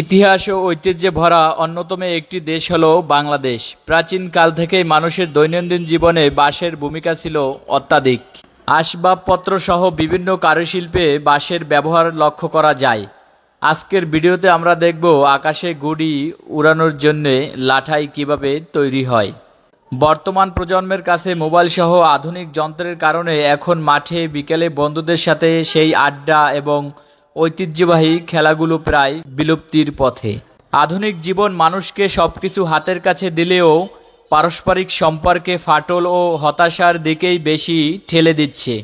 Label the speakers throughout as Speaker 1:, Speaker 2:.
Speaker 1: ইতিহাস ও ঐতিহ্যে ভরা অন্যতম একটি দেশ হলো বাংলাদেশ। প্রাচীন কাল থেকেই মানুষের দৈনন্দিন জীবনে বাঁশের ভূমিকা ছিল অত্যাধিক। আসবাবপত্র সহ বিভিন্ন কারুশিল্পে বাঁশের ব্যবহার লক্ষ্য করা যায়। আজকের ভিডিওতে আমরা দেখব আকাশে গুড়ি উড়ানোর জন্যে লাঠাই কীভাবে তৈরি হয়। বর্তমান প্রজন্মের কাছে মোবাইল সহ আধুনিক যন্ত্রের কারণে এখন মাঠে বিকেলে বন্ধুদের সাথে সেই আড্ডা এবং ঐতিহ্যবাহী খেলাগুলো প্রায় বিলুপ্তির পথে। আধুনিক জীবন মানুষকে সবকিছু হাতের কাছে দিলেও পারস্পরিক সম্পর্কে ফাটল ও হতাশার দিকেই বেশি ঠেলে দিচ্ছে।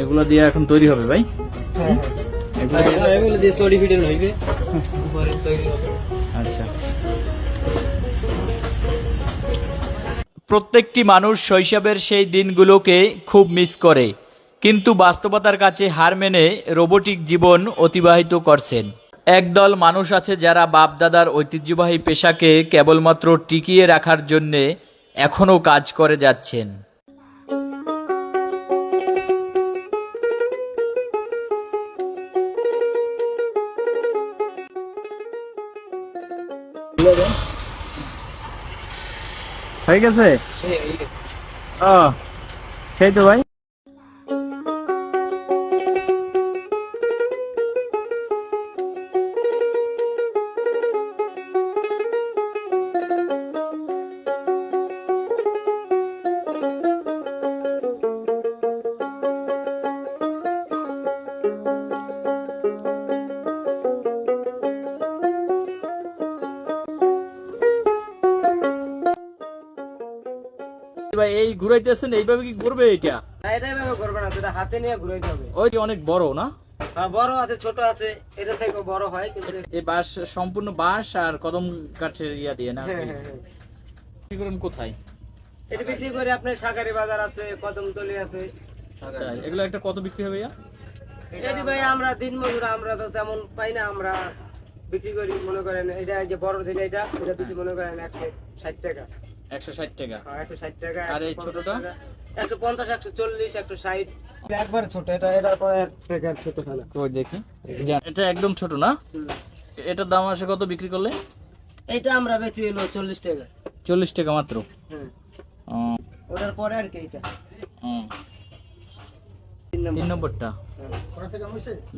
Speaker 1: এগুলো দিয়ে এখন তৈরি হবে ভাই?
Speaker 2: এগুলো
Speaker 1: প্রত্যেকটি মানুষ শৈশবের সেই দিনগুলোকে খুব মিস করে, কিন্তু বাস্তবতার কাছে হার মেনে রোবোটিক জীবন অতিবাহিত করছেন। একদল মানুষ আছে যারা বাপদাদার ঐতিহ্যবাহী পেশাকে কেবলমাত্র টিকিয়ে রাখার জন্যে এখনও কাজ করে যাচ্ছেন। হয়ে গেছে? সেই তো ভাই। ভাই এই ঘুরাইতেছেন এইভাবে কি এটা?
Speaker 2: এটা করবে না সেটা হাতে নিয়ে ঘুরাইতে হবে।
Speaker 1: ওই অনেক বড় না?
Speaker 2: বড় আছে ছোট আছে এটা থেকে বড় হয় কিন্তু
Speaker 1: এই বাঁশ সম্পূর্ণ বাঁশ আর কদম কাঠের ইয়া দিয়ে না? বিক্রি কোথায়?
Speaker 2: এটা বিক্রি করে আপনার শাকারি বাজার আছে কদমতলি আছে।
Speaker 1: এগুলো একটা কত বিক্রি হবে ইয়া
Speaker 2: এটি ভাই আমরা দিন মজুর আমরা তো তেমন পাই না আমরা বিক্রি করি মনে করেন এটা যে বড় যেটা এটা এটা বেশি মনে করেন একশো ষাট টাকা।
Speaker 1: একশো ষাট টাকা।
Speaker 2: হ্যাঁ, একশো ষাট টাকা
Speaker 1: আর এই ছোটটা?
Speaker 2: একশো পঞ্চাশ একশো চল্লিশ একশো ষাট। একবার ছোট এটা এক থেকে ছোট খেলা
Speaker 1: কই দেখি এটা একদম ছোট না? এটার দাম আসে কত বিক্রি করলে?
Speaker 2: এইটা আমরা বেশি এলো চল্লিশ টাকা।
Speaker 1: চল্লিশ টাকা মাত্র?
Speaker 2: হ্যাঁ ওটার পরে আর কি এটা। তিন
Speaker 1: নম্বরটা।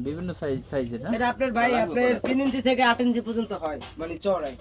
Speaker 1: বিভিন্ন সাইজ সাইজের
Speaker 2: এটা? আপনার ভাই আপনার তিন ইঞ্চি থেকে আট ইঞ্চি পর্যন্ত হয় মানে চড়াই